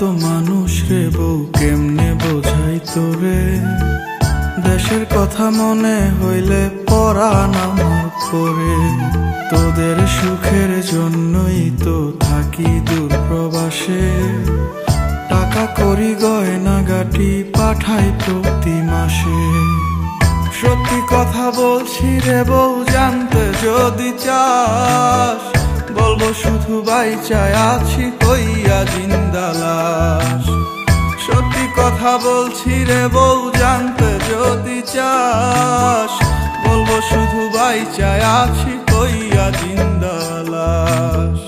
তো মানুষ রে বউ, কেমনে বোঝাই তোরে? দেশের কথা মনে হইলে পরাণ আমার করে তোদের সুখের জন্যই তো থাকি দূর প্রবাসে। টাকা করি, গয়না গাটি পাঠাই প্রতি মাসে। সত্যি কথা বলছি রে বউ, জানতে যদি চাস, বলব শুধু বাই চাই, আছি হইয়া জিন্দালাস সত্যি কথা বলছি রে বউ, জানতে যদি চাস, বলব শুধু বাই চাই, আছি কইয়া জিন্দালাস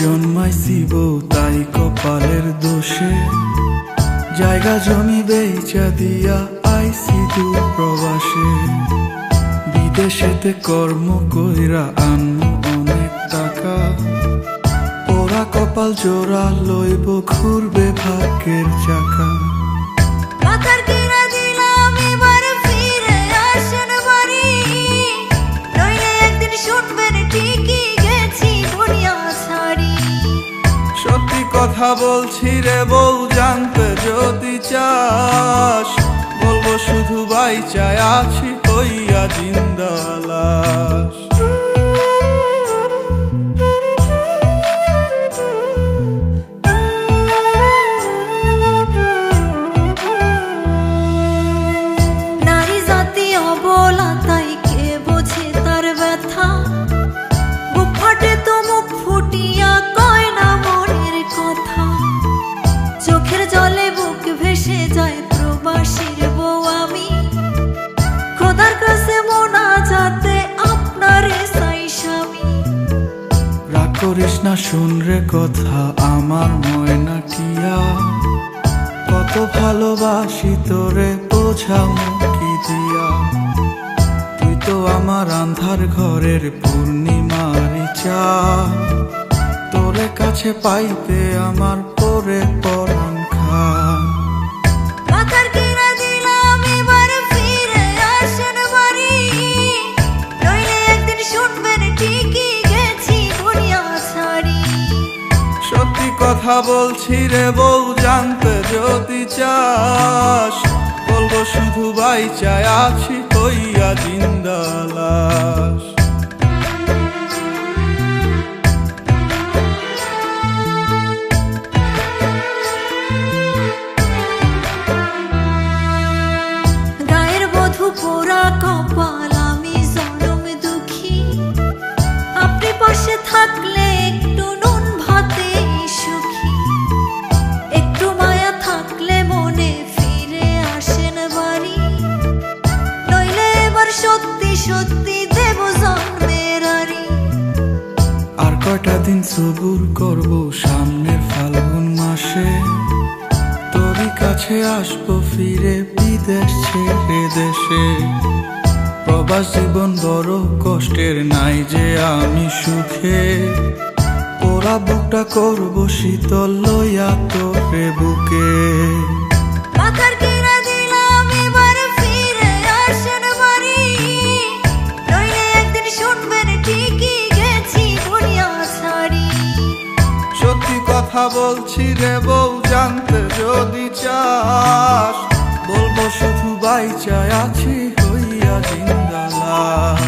জন্মাইছি বউ তাই কপালের দোষে। জায়গা জমি বেচা দিয়া আইসি দূর প্রবাসে। বিদেশেতে কর্ম কইরা আনমু অনেক টাকা। ওরা কপাল জোড়া লইব ঘুরবে ভাগ্যের চাকা। মাথার কিনা কথা বলছি রে বউ জানতে যদি চাস বলব শুধু বাই চাই আছি হইয়া জিন্দালাস করিস না, শুন রে কথা, আমার ময়না টিয়া কত ভালোবাসি তোরে বোঝাও কি দিয়া। তুই তো আমার আন্ধার ঘরের পূর্ণিমারি চা তোরে কাছে পাইতে আমার পরে পরাণ কথা বলছি রে বউ জানতে যদি চাস বলব শুধু বাই চাই আছি হইয়া জিন্দালাস সবুর করব সামনের ফাল্গুন মাসে। তোরই কাছে আসব ফিরে বিদেশ ছেড়ে দেশে। প্রবাস জীবন বড় কষ্টের, নাই যে আমি সুখে। ওরা বুকটা করব শীতল লইয়া তোরে বুকে। মাথার কিনা কথা বলছি রে বউ জানতে যদি চাস বলব শুধু বাইচায় আছি হইয়া জিন্দালাস